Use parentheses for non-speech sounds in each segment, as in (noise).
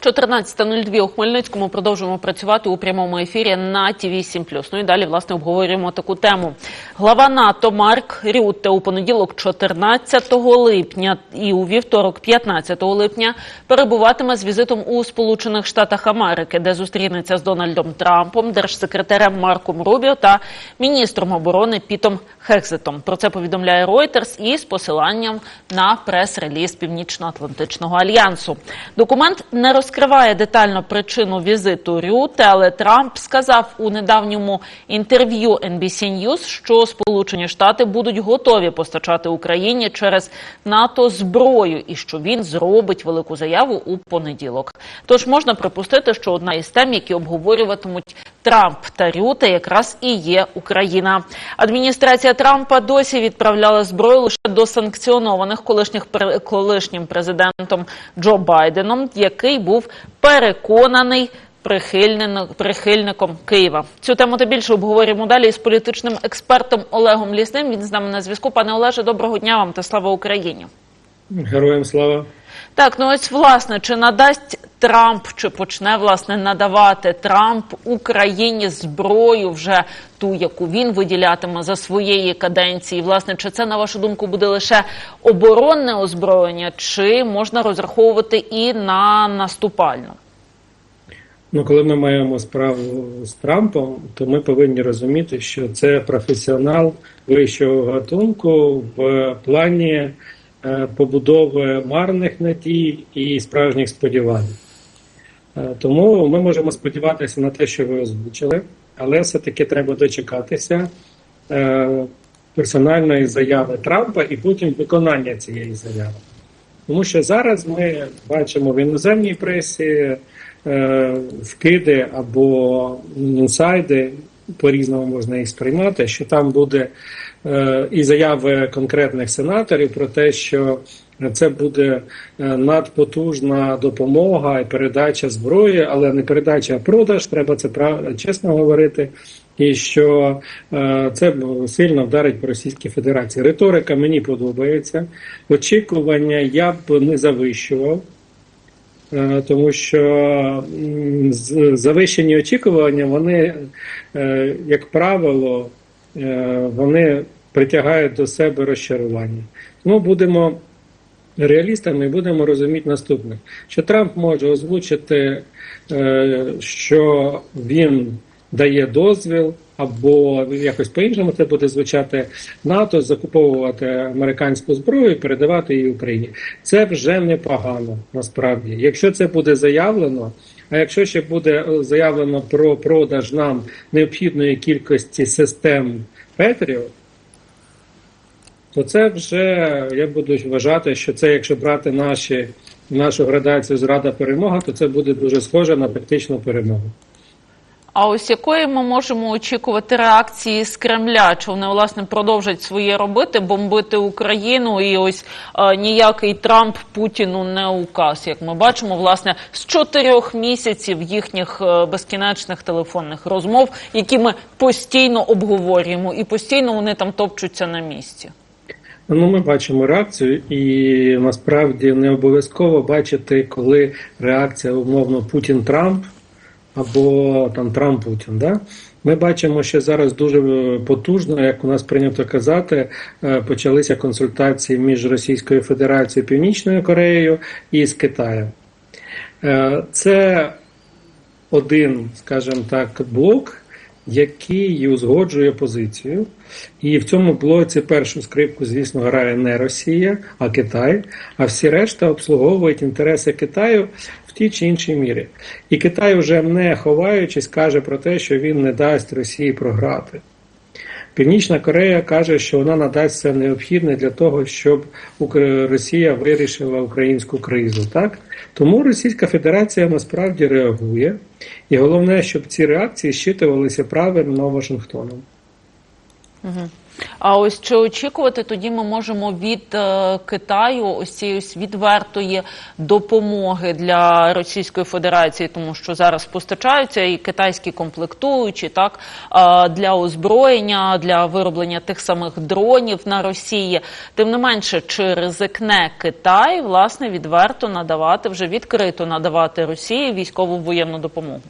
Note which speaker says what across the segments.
Speaker 1: 14.02 у Хмельницькому продовжуємо працювати у прямому ефірі на ТІВІ 7 Ну і далі, власне, обговорюємо таку тему. Глава НАТО Марк Рютте у понеділок, 14 липня і у вівторок, 15 липня, перебуватиме з візитом у Сполучених Штатах Америки, де зустрінеться з Дональдом Трампом, держсекретарем Марком Рубіо та міністром оборони Пітом Хекзетом. Про це повідомляє Reuters із посиланням на прес-реліз Північно-Атлантичного альянсу. Документ не розкриває детально причину візиту Рюте, але Трамп сказав у недавньому інтерв'ю NBC News, що Сполучені Штати будуть готові постачати Україні через НАТО зброю, і що він зробить велику заяву у понеділок. Тож можна припустити, що одна із тем, які обговорюватимуть Трамп та Рюте, якраз і є Україна. Адміністрація Трампа досі відправляла зброю лише до санкціонованих колишніх колишнім президентом Джо Байденом, який був переконаний. Прихильником Києва цю тему та більше обговорюємо далі із політичним експертом Олегом Лісним. Він з нами на зв'язку. Пане Олеже, доброго дня вам та слава Україні.
Speaker 2: Героям слава.
Speaker 1: Так, ну ось власне, чи надасть Трамп, чи почне власне надавати Трамп Україні зброю вже ту, яку він виділятиме за своєї каденції? Власне, чи це на вашу думку буде лише оборонне озброєння, чи можна розраховувати і на наступальну?
Speaker 2: Ну, коли ми маємо справу з Трампом, то ми повинні розуміти, що це професіонал вищого гатунку в плані побудови марних надій і справжніх сподівань. Е, Тому ми можемо сподіватися на те, що ви озвучили, але все-таки треба дочекатися е, персональної заяви Трампа і потім виконання цієї заяви. Тому що зараз ми бачимо в іноземній пресі е, вкиди або інсайди, по-різному можна їх сприймати, що там буде е, і заяви конкретних сенаторів про те, що це буде е, надпотужна допомога і передача зброї, але не передача, а продаж, треба це чесно говорити. І що е, це сильно вдарить по Російській Федерації. Риторика мені подобається. Очікування я б не завищував, е, тому що завищені очікування, вони, е, як правило, е, вони притягають до себе розчарування. Тому будемо реалістами і будемо розуміти наступне: що Трамп може озвучити, е, що він дає дозвіл, або якось по-іншому це буде звучати НАТО, закуповувати американську зброю і передавати її Україні. Це вже непогано насправді. Якщо це буде заявлено, а якщо ще буде заявлено про продаж нам необхідної кількості систем Петріот, то це вже я буду вважати, що це, якщо брати наші, нашу градацію зрада перемога, то це буде дуже схоже на тактичну перемогу.
Speaker 1: А ось якої ми можемо очікувати реакції з Кремля? Чи вони власне продовжать своє робити, бомбити Україну? І ось е, ніякий Трамп Путіну не указ, як ми бачимо, власне, з чотирьох місяців їхніх е, безкінечних телефонних розмов, які ми постійно обговорюємо, і постійно вони там топчуться на місці.
Speaker 2: Ну, ми бачимо реакцію, і насправді не обов'язково бачити, коли реакція умовно Путін-Трамп або там Трамп-Путін. Да? Ми бачимо, що зараз дуже потужно, як у нас прийнято казати, е, почалися консультації між Російською Федерацією, Північною Кореєю і з Китаєм. Е, Це один, скажімо так, блок, який узгоджує позицію. І в цьому блоці першу скрипку, звісно, грає не Росія, а Китай. А всі решта обслуговують інтереси Китаю в тій чи іншій мірі. І Китай вже не ховаючись, каже про те, що він не дасть Росії програти. Північна Корея каже, що вона надасть все необхідне для того, щоб Росія вирішила українську кризу. Так тому Російська Федерація насправді реагує, і головне, щоб ці реакції щитувалися правильно Вашингтоном.
Speaker 1: А ось чи очікувати тоді ми можемо від е, Китаю ось цієї ось відвертої допомоги для Російської Федерації, тому що зараз постачаються і китайські комплектуючі, так е, для озброєння, для вироблення тих самих дронів на Росії. Тим не менше, чи ризикне Китай власне відверто надавати вже відкрито надавати Росії військову воєнну допомогу?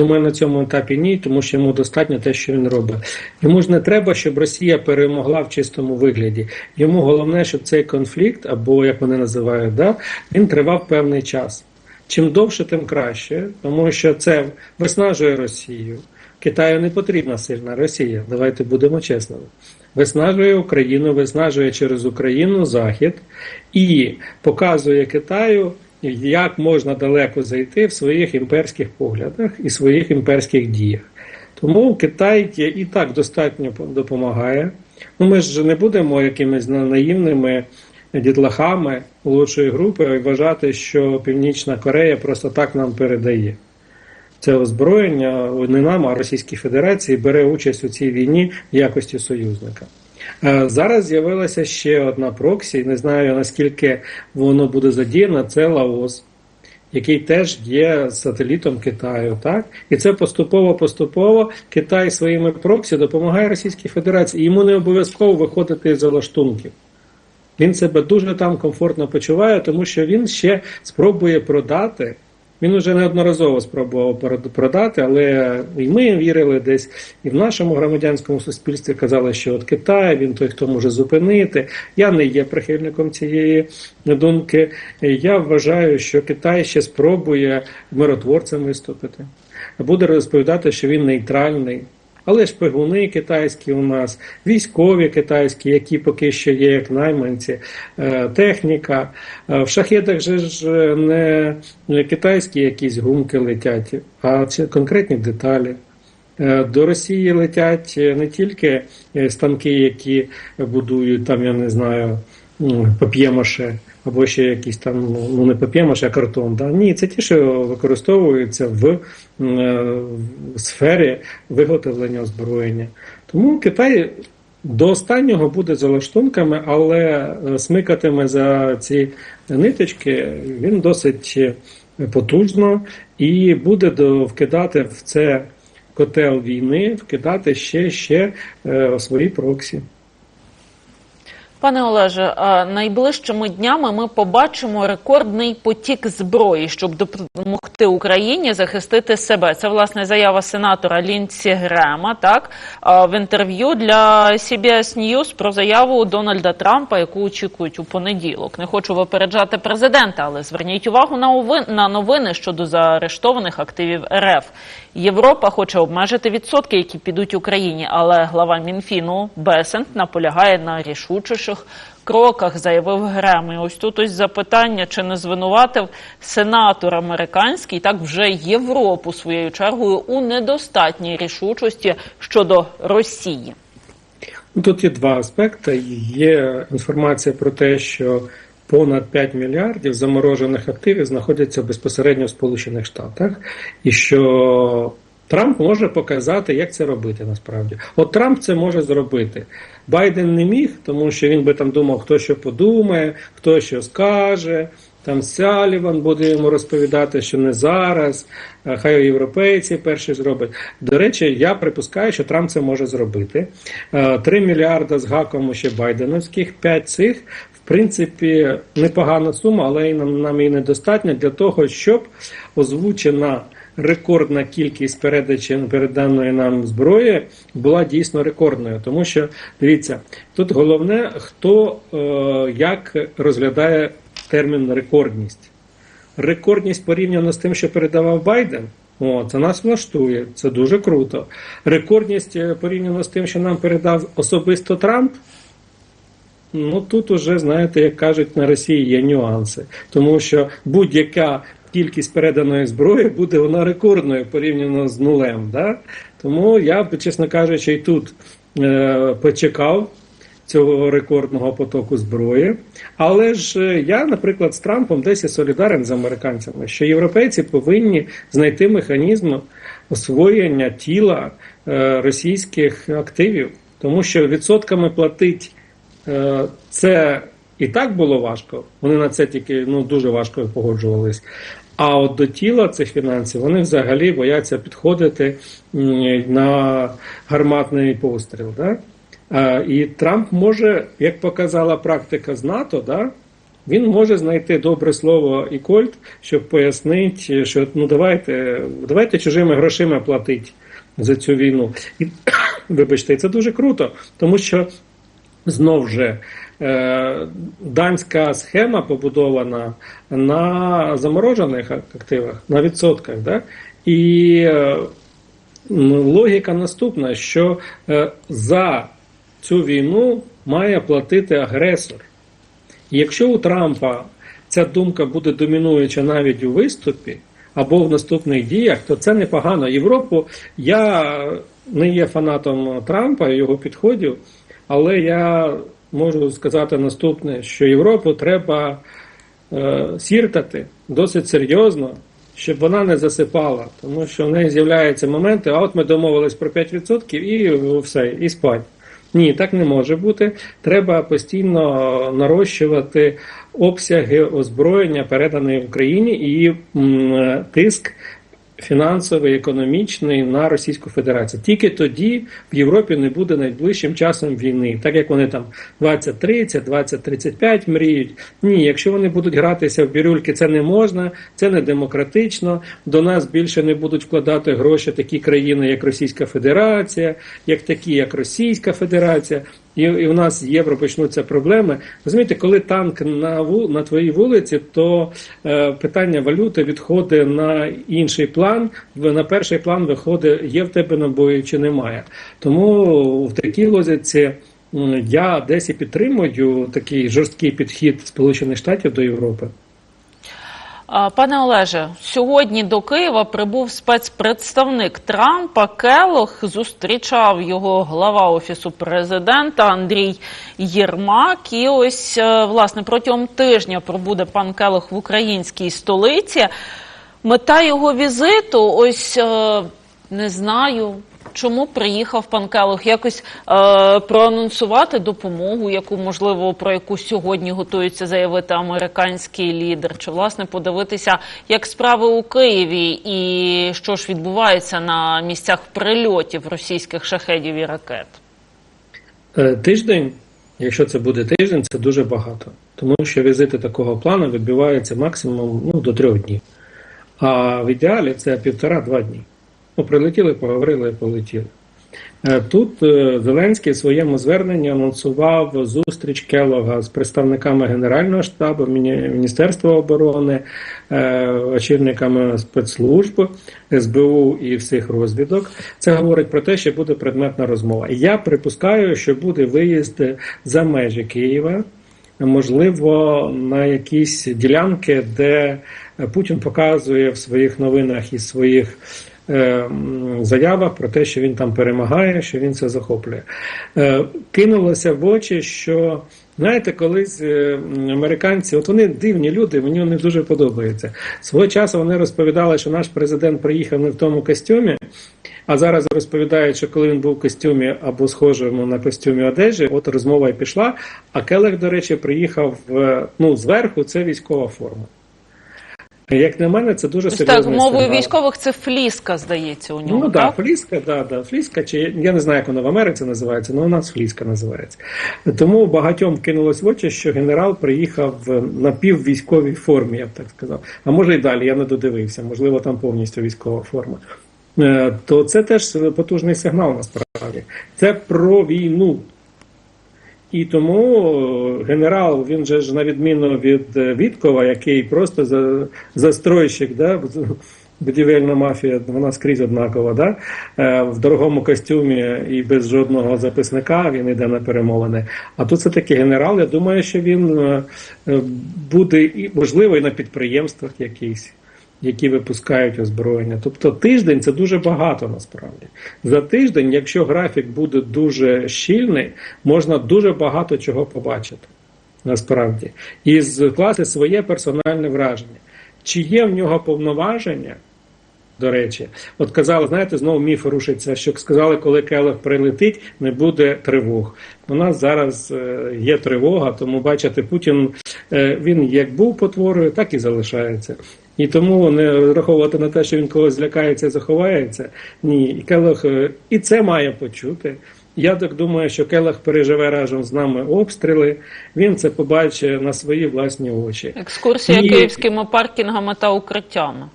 Speaker 2: Думаю, на цьому етапі ні, тому що йому достатньо те, що він робить. Йому ж не треба, щоб Росія перемогла в чистому вигляді. Йому головне, щоб цей конфлікт, або як вони називають, да, він тривав певний час. Чим довше, тим краще, тому що це виснажує Росію. Китаю не потрібна сильна Росія. Давайте будемо чесними. Виснажує Україну, виснажує через Україну Захід і показує Китаю, як можна далеко зайти в своїх імперських поглядах і своїх імперських діях. Тому Китай і так достатньо допомагає. Ну, ми ж не будемо якимись наївними дітлахами молодшої групи і вважати, що Північна Корея просто так нам передає. Це озброєння не нам, а Російській Федерації бере участь у цій війні в якості союзника. Е, Зараз з'явилася ще одна проксі, не знаю наскільки воно буде задіяно, це Лаос, який теж є сателітом Китаю. Так? І це поступово-поступово Китай своїми проксі допомагає Російській Федерації. Йому не обов'язково виходити з залаштунків. Він себе дуже там комфортно почуває, тому що він ще спробує продати. Він вже неодноразово спробував продати, але і ми вірили десь, і в нашому громадянському суспільстві казали, що от Китай, він той, хто може зупинити. Я не є прихильником цієї думки. Я вважаю, що Китай ще спробує миротворцем виступити, буде розповідати, що він нейтральний. Але шпигуни китайські у нас, військові китайські, які поки що є як найманці, техніка. В шахетах же ж не китайські якісь гумки летять, а конкретні деталі. До Росії летять не тільки станки, які будують там, я не знаю, пап'ємаше, або ще якісь там, ну не пап'ємаше, а картон. Да? Ні, це ті, що використовуються в, в сфері виготовлення озброєння. Тому Китай до останнього буде за лаштунками, але смикатиме за ці ниточки він досить потужно і буде вкидати в це котел війни, вкидати ще ще е, свої проксі.
Speaker 1: Пане Олеже, найближчими днями ми побачимо рекордний потік зброї, щоб допомогти Україні захистити себе. Це власне заява сенатора Лінсі Грема. Так в інтерв'ю для CBS News про заяву Дональда Трампа, яку очікують у понеділок. Не хочу випереджати президента, але зверніть увагу на новини щодо заарештованих активів РФ. Європа хоче обмежити відсотки, які підуть Україні, але глава Мінфіну Бесент наполягає на рішучіших кроках, заявив Грем. Ось тут ось запитання, чи не звинуватив сенатор американський так вже Європу своєю чергою у недостатній рішучості щодо Росії.
Speaker 2: Ну, тут є два аспекти. Є інформація про те, що понад 5 мільярдів заморожених активів знаходяться безпосередньо в Сполучених Штатах, і що Трамп може показати, як це робити насправді. От Трамп це може зробити. Байден не міг, тому що він би там думав, хто що подумає, хто що скаже. Там Саліван буде йому розповідати, що не зараз, хай європейці перші зроблять. До речі, я припускаю, що Трамп це може зробити. 3 мільярда з гаком ще Байденовських, 5 цих. В принципі, непогана сума, але нам, і недостатньо для того, щоб озвучена рекордна кількість передачі переданої нам зброї була дійсно рекордною. Тому що дивіться, тут головне, хто е, як розглядає термін рекордність. Рекордність порівняно з тим, що передавав Байден. О, це нас влаштує, це дуже круто. Рекордність порівняно з тим, що нам передав особисто Трамп. Ну тут уже, знаєте, як кажуть, на Росії є нюанси, тому що будь-яка кількість переданої зброї буде вона рекордною порівняно з нулем. Да? Тому я б, чесно кажучи, і тут е, почекав цього рекордного потоку зброї. Але ж я, наприклад, з Трампом десь солідарен з американцями, що європейці повинні знайти механізм освоєння тіла е, російських активів. Тому що відсотками платить е, це і так було важко. Вони на це тільки ну дуже важко погоджувались. А от до тіла цих фінансів вони взагалі бояться підходити на гарматний постріл. Да? І Трамп може, як показала практика з НАТО, да, він може знайти добре слово і кольт, щоб пояснити, що ну давайте, давайте чужими грошима платить за цю війну. І (coughs) вибачте, це дуже круто, тому що знов же е, данська схема побудована на заморожених активах, на відсотках. Да? І е, ну, логіка наступна, що е, за цю війну має платити агресор. Якщо у Трампа ця думка буде домінуюча навіть у виступі або в наступних діях, то це непогано. Європу я не є фанатом Трампа і його підходів, але я можу сказати наступне: що Європу треба е, сіртати досить серйозно, щоб вона не засипала, тому що в неї з'являються моменти, а от ми домовились про 5% і все, і спать. Ні, так не може бути. Треба постійно нарощувати обсяги озброєння, переданої Україні, і м, тиск фінансовий, економічний на Російську Федерацію. Тільки тоді в Європі не буде найближчим часом війни, так як вони там 2030, 2035 мріють. Ні, якщо вони будуть гратися в бірюльки, це не можна, це не демократично. До нас більше не будуть вкладати гроші такі країни, як Російська Федерація, як такі, як Російська Федерація. І, і в нас євро почнуться проблеми. Розумієте, коли танк на на твоїй вулиці, то е, питання валюти відходить на інший план. На перший план виходить, є в тебе набої чи немає. Тому в такій лозіці я десь і підтримую такий жорсткий підхід Сполучених Штатів до Європи.
Speaker 1: Пане Олеже, сьогодні до Києва прибув спецпредставник Трампа Келох. Зустрічав його глава офісу президента Андрій Єрмак. І ось е, власне протягом тижня пробуде пан Келох в українській столиці. Мета його візиту, ось е, не знаю. Чому приїхав пан Келох? Якось е, проанонсувати допомогу, яку можливо про яку сьогодні готується заявити американський лідер, чи власне подивитися, як справи у Києві і що ж відбувається на місцях прильотів російських шахедів і ракет?
Speaker 2: Е, Тиждень, якщо це буде тиждень, це дуже багато. Тому що візити такого плану відбуваються максимум ну, до трьох днів. А в ідеалі це півтора-два дні. Ну, прилетіли, поговорили, полетіли. Е, Тут е, Зеленський в своєму зверненні анонсував зустріч Келога з представниками Генерального штабу, Міністерства оборони, е, очільниками спецслужб, СБУ і всіх розвідок. Це говорить про те, що буде предметна розмова. Я припускаю, що буде виїзд за межі Києва, можливо, на якісь ділянки, де Путін показує в своїх новинах і своїх е, м, заявах про те, що він там перемагає, що він це захоплює. Е, Кинулося в очі, що знаєте, колись е, американці, от вони дивні люди, мені вони дуже подобаються. Свого часу вони розповідали, що наш президент приїхав не в тому костюмі. А зараз розповідають, що коли він був в костюмі або схожому на костюмі одежі, от розмова і пішла. А Келех, до речі, приїхав е, ну, зверху, це військова форма. Як на мене, це дуже
Speaker 1: Ось так, мовою
Speaker 2: сигнал.
Speaker 1: військових це фліска, здається, у нього.
Speaker 2: Ну так,
Speaker 1: так?
Speaker 2: фліска, да, да, фліска, чи я не знаю, як вона в Америці називається, але у нас фліска називається. Тому багатьом кинулось в очі, що генерал приїхав в напіввійськовій формі, я б так сказав. А може і далі, я не додивився, можливо, там повністю військова форма. Е, То це теж потужний сигнал насправді. Це про війну. І тому е, генерал, він же ж на відміну від е, Віткова, який просто за, застройщик, да, будівельна мафія, вона скрізь однакова, да? е, в дорогому костюмі і без жодного записника він йде на перемовини. А тут це таки генерал. Я думаю, що він буде і можливо і на підприємствах якихось. Які випускають озброєння. Тобто тиждень це дуже багато насправді. За тиждень, якщо графік буде дуже щільний, можна дуже багато чого побачити насправді. І скласти своє персональне враження. Чи є в нього повноваження До речі, от казали, знаєте, знову міф рушиться, що сказали, коли Келех прилетить, не буде тривог. У нас зараз е, є тривога, тому бачите, Путін е, він як був потворою, так і залишається. І тому не розраховувати на те, що він когось злякається і заховається. Ні, і Келех е, і це має почути. Я так думаю, що Келех переживе разом з нами обстріли. Він це побачить на свої власні очі.
Speaker 1: Екскурсія
Speaker 2: І-
Speaker 1: київськими паркінгами та укриттями.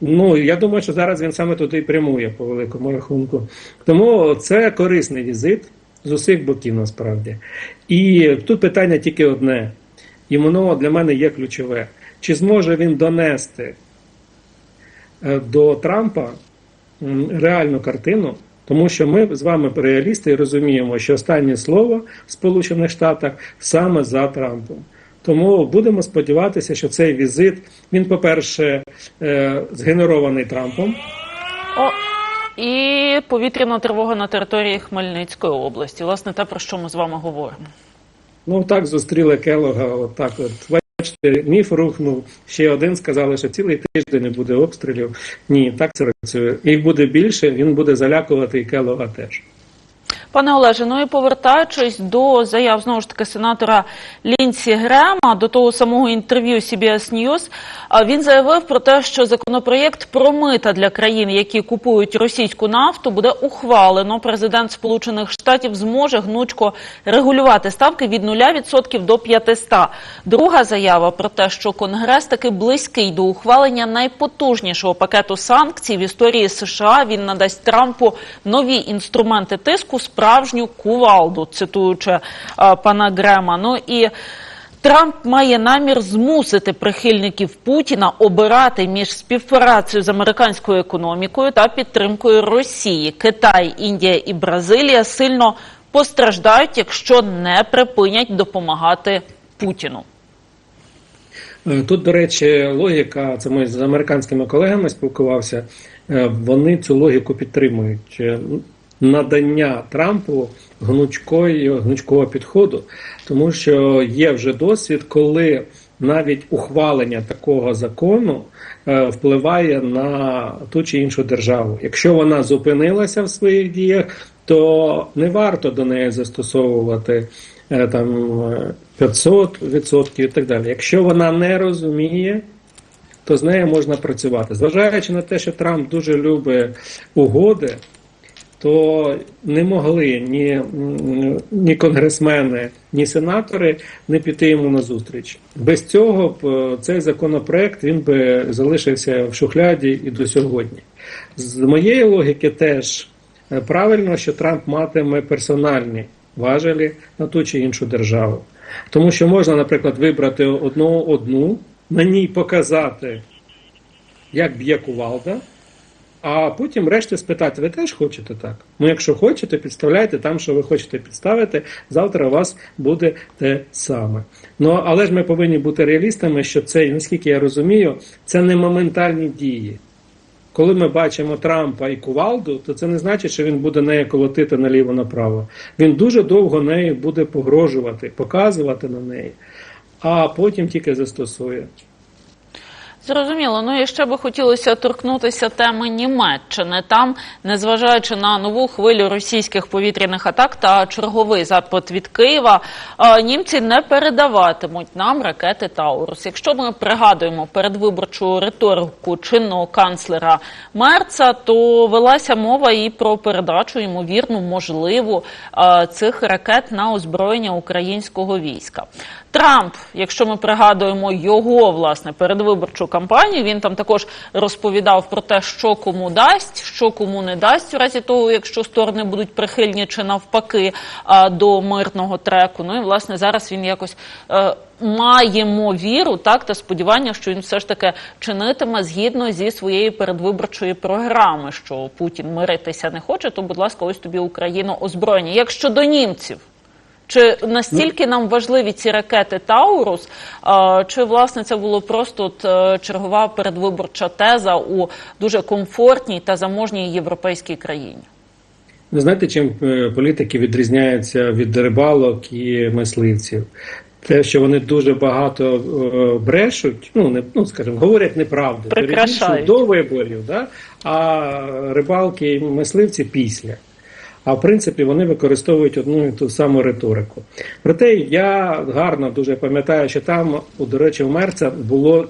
Speaker 2: Ну я думаю, що зараз він саме туди і прямує по великому рахунку. Тому це корисний візит з усіх боків насправді. І тут питання тільки одне, і воно для мене є ключове: чи зможе він донести е, до Трампа реальну картину? Тому що ми з вами реалісти і розуміємо, що останнє слово в Сполучених Штатах саме за Трампом. Тому будемо сподіватися, що цей візит він, по-перше, е, згенерований Трампом.
Speaker 1: О, і повітряна тривога на території Хмельницької області. Власне, те, про що ми з вами говоримо.
Speaker 2: Ну так зустріли Келога. Отак, от бачите, міф рухнув. Ще один сказали, що цілий тиждень не буде обстрілів. Ні, так це працює. Їх буде більше, він буде залякувати і Келова теж.
Speaker 1: Пане Олеже, ну і повертаючись до заяв знову ж таки сенатора Лінсі Грема, до того самого інтерв'ю CBS News, він заявив про те, що законопроєкт про мита для країн, які купують російську нафту, буде ухвалено. Президент Сполучених Штатів зможе гнучко регулювати ставки від 0% до 500. Друга заява про те, що Конгрес таки близький до ухвалення найпотужнішого пакету санкцій в історії США. Він надасть Трампу нові інструменти тиску, справжню кувалду, цитуючи а, пана Грема. Ну і Трамп має намір змусити прихильників Путіна обирати між співпрацею з американською економікою та підтримкою Росії. Китай, Індія і Бразилія сильно постраждають, якщо не припинять допомагати Путіну.
Speaker 2: Е, Тут, до речі, логіка, це ми з американськими колегами спілкувався, е, вони цю логіку підтримують. Е, Надання Трампу гнучкої, гнучкого підходу, тому що є вже досвід, коли навіть ухвалення такого закону е, впливає на ту чи іншу державу. Якщо вона зупинилася в своїх діях, то не варто до неї застосовувати е, там е, 500% і так далі. Якщо вона не розуміє, то з нею можна працювати. Зважаючи на те, що Трамп дуже любить угоди, то не могли ні, ні конгресмени, ні сенатори не піти йому на зустріч. Без цього б е, цей законопроект він би залишився в шухляді і до сьогодні. З моєї логіки теж е, правильно, що Трамп матиме персональні важелі на ту чи іншу державу. Тому що можна, наприклад, вибрати одну одну, на ній показати, як б'є кувалда, а потім решті спитати, ви теж хочете так? Ну, якщо хочете, підставляйте там, що ви хочете підставити. Завтра у вас буде те саме. Ну але ж ми повинні бути реалістами, що це, наскільки я розумію, це не моментальні дії. Коли ми бачимо Трампа і кувалду, то це не значить, що він буде нею колотити наліво-направо. Він дуже довго нею буде погрожувати, показувати на неї, а потім тільки застосує.
Speaker 1: Зрозуміло. Ну і ще би хотілося торкнутися теми Німеччини. Там, незважаючи на нову хвилю російських повітряних атак та черговий запит від Києва, німці не передаватимуть нам ракети Таурус. Якщо ми пригадуємо передвиборчу риторику чинного канцлера Мерца, то велася мова і про передачу ймовірну можливу цих ракет на озброєння українського війська. Трамп, якщо ми пригадуємо його власне передвиборчу кампанію, він там також розповідав про те, що кому дасть, що кому не дасть, у разі того, якщо сторони будуть прихильні чи навпаки до мирного треку. Ну і власне зараз він якось. Е, Маємо віру, так та сподівання, що він все ж таки чинитиме згідно зі своєю передвиборчої програми, що Путін миритися не хоче, то будь ласка, ось тобі Україна озброєння. Як щодо німців, чи настільки нам важливі ці ракети Таурус, чи власне це було просто от, е, чергова передвиборча теза у дуже комфортній та заможній європейській країні?
Speaker 2: Ви знаєте, чим е, політики відрізняються від рибалок і мисливців? те, що вони дуже багато е, брешуть, ну не ну скажімо, говорять неправду, до виборів, да? а рибалки і мисливці після. А в принципі вони використовують одну і ту саму риторику. Проте я гарно дуже пам'ятаю, що там, до речі, у Мерца було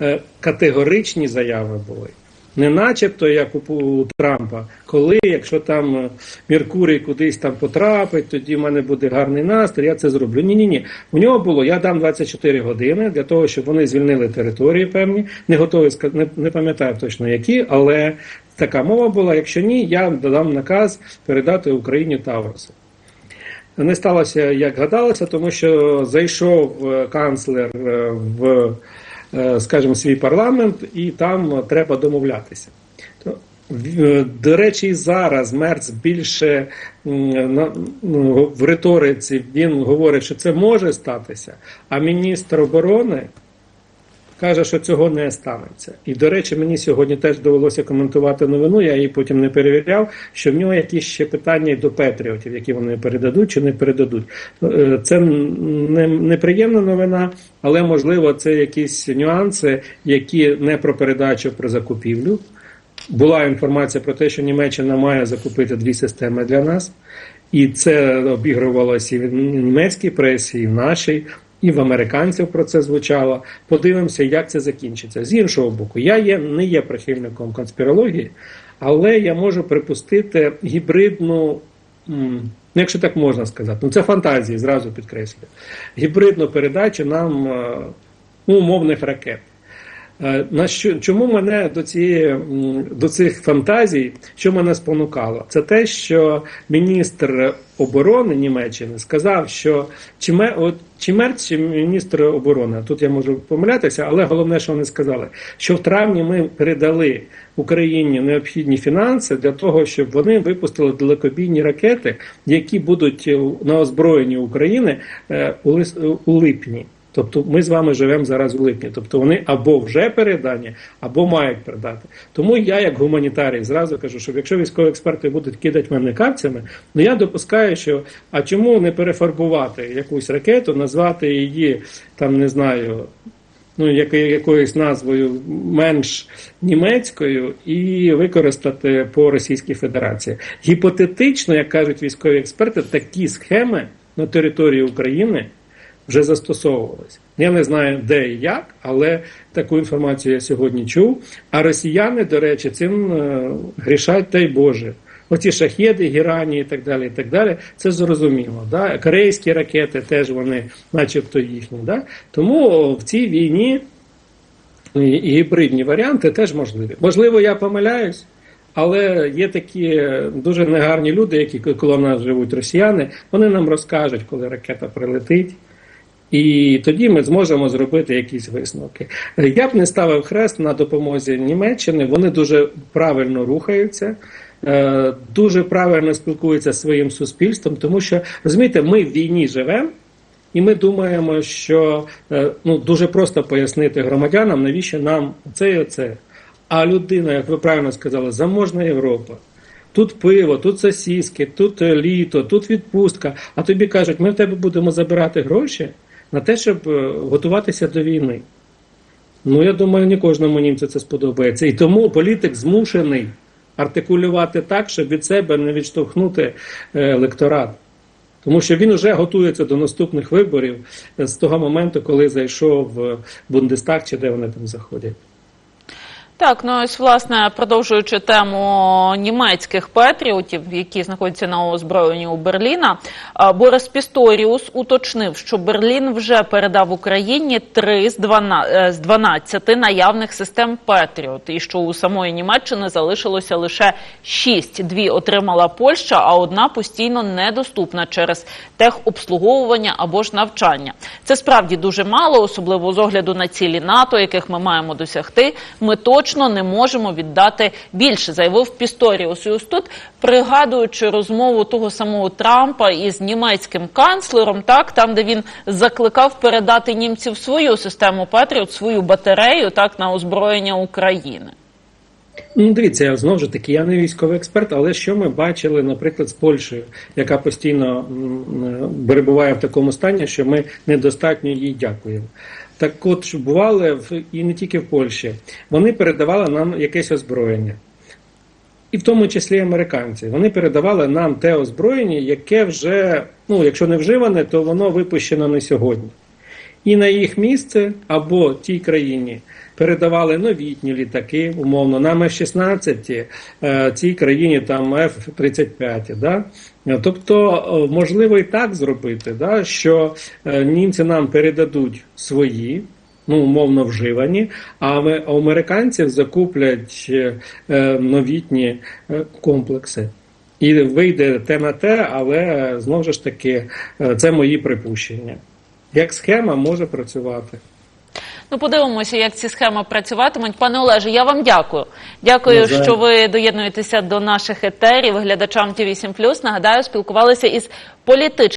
Speaker 2: е, категоричні заяви були. Не начебто, як у, Трампа, коли, якщо там е, Меркурій кудись там потрапить, тоді в мене буде гарний настрій, я це зроблю. Ні, ні, ні. У нього було я дам 24 години для того, щоб вони звільнили території певні. Не готовий ска- не, не пам'ятаю точно які, але така мова була. Якщо ні, я дам наказ передати Україні Тавроси. Не сталося, як гадалося, тому що зайшов е, канцлер е, в, е, скажімо, свій парламент, і там треба домовлятися. До речі, зараз Мерц більше в риториці він говорить, що це може статися, а міністр оборони каже, що цього не станеться. І, до речі, мені сьогодні теж довелося коментувати новину, я її потім не перевіряв, що в нього якісь ще питання до Петріотів, які вони передадуть чи не передадуть. Е, Це не, неприємна новина, але можливо це якісь нюанси, які не про передачу про закупівлю. Була інформація про те, що Німеччина має закупити дві системи для нас, і це обігрувалося і в німецькій пресі, і в нашій, і в американців про це звучало. Подивимося, як це закінчиться. З іншого боку, я є, не є прихильником конспірології, але я можу припустити гібридну. Ну, якщо так можна сказати, ну це фантазії, зразу підкреслюю. Гібридну передачу нам е, ну, умовних ракет. Е, На що чому мене до цієї до цих фантазій, що мене спонукало? Це те, що міністр оборони Німеччини сказав, що чи ме от чи Мерц, чи міністр оборони, тут я можу помилятися, але головне, що вони сказали, що в травні ми передали Україні необхідні фінанси для того, щоб вони випустили далекобійні ракети, які будуть на озброєнні України е, у липні. Тобто ми з вами живемо зараз у липні. Тобто вони або вже передані, або мають передати. Тому я, як гуманітарій, зразу кажу, що якщо військові експерти будуть кидати мене капцями, ну я допускаю, що а чому не перефарбувати якусь ракету, назвати її там, не знаю. Ну, яко- якоюсь назвою менш німецькою і використати по Російській Федерації. Гіпотетично, як кажуть військові експерти, такі схеми на території України вже застосовувалися. Я не знаю, де і як, але таку інформацію я сьогодні чув. А росіяни, до речі, цим е, грішать, дай Боже. Оці шахеди, гірані і так далі, і так далі, це зрозуміло. Да? Корейські ракети теж вони, начебто, їхні. Да? Тому в цій війні і гібридні варіанти теж можливі. Можливо, я помиляюсь, але є такі дуже негарні люди, які коло нас живуть росіяни, вони нам розкажуть, коли ракета прилетить. І тоді ми зможемо зробити якісь висновки. Я б не ставив хрест на допомозі Німеччини. Вони дуже правильно рухаються, е, дуже правильно спілкуються зі своїм суспільством, тому що розумієте, ми в війні живемо. І ми думаємо, що е, ну дуже просто пояснити громадянам, навіщо нам це і оце. А людина, як ви правильно сказали, заможна Європа. Тут пиво, тут сосіски, тут літо, тут відпустка. А тобі кажуть, ми в тебе будемо забирати гроші на те, щоб е, готуватися до війни. Ну, я думаю, не кожному німцю це сподобається. І тому політик змушений артикулювати так, щоб від себе не відштовхнути е, електорат. Тому що він вже готується до наступних виборів е, з того моменту, коли зайшов в Бундестаг чи де вони там заходять.
Speaker 1: Так, ну ось власне продовжуючи тему німецьких патріотів, які знаходяться на озброєнні у Берліна, Борис Пісторіус уточнив, що Берлін вже передав Україні три з 12, е, з 12 наявних систем Патріот, і що у самої Німеччини залишилося лише шість. Дві отримала Польща, а одна постійно недоступна через техобслуговування або ж навчання. Це справді дуже мало, особливо з огляду на цілі НАТО, яких ми маємо досягти. Ми точно не можемо віддати більше, заявив Пісторіус. І ось тут, пригадуючи розмову того самого Трампа із німецьким канцлером, так там, де він закликав передати німців свою систему Патріот, свою батарею, так на озброєння України.
Speaker 2: Ну, дивіться, знову ж таки, я не військовий експерт, але що ми бачили, наприклад, з Польщею, яка постійно перебуває в такому стані, що ми недостатньо їй дякуємо. Так от бували в і не тільки в Польщі, вони передавали нам якесь озброєння. І в тому числі американці. Вони передавали нам те озброєння, яке вже, ну, якщо не вживане, то воно випущено не сьогодні. І на їх місце або тій країні передавали новітні літаки, умовно, нам F-16, е, цій країні там F-35. Да? Тобто, е, можливо і так зробити, да? що е, німці нам передадуть свої, ну, умовно вживані, а у американців закуплять е, новітні комплекси. І вийде те на те, але знову ж таки, це мої припущення. Як схема може працювати.
Speaker 1: Ну, подивимося, як ці схеми працюватимуть. Пане Олеже, я вам дякую. Дякую,
Speaker 2: Навзаєм.
Speaker 1: що ви доєднуєтеся до наших етерів. Глядачам Ті 8 Нагадаю, спілкувалися із політичним.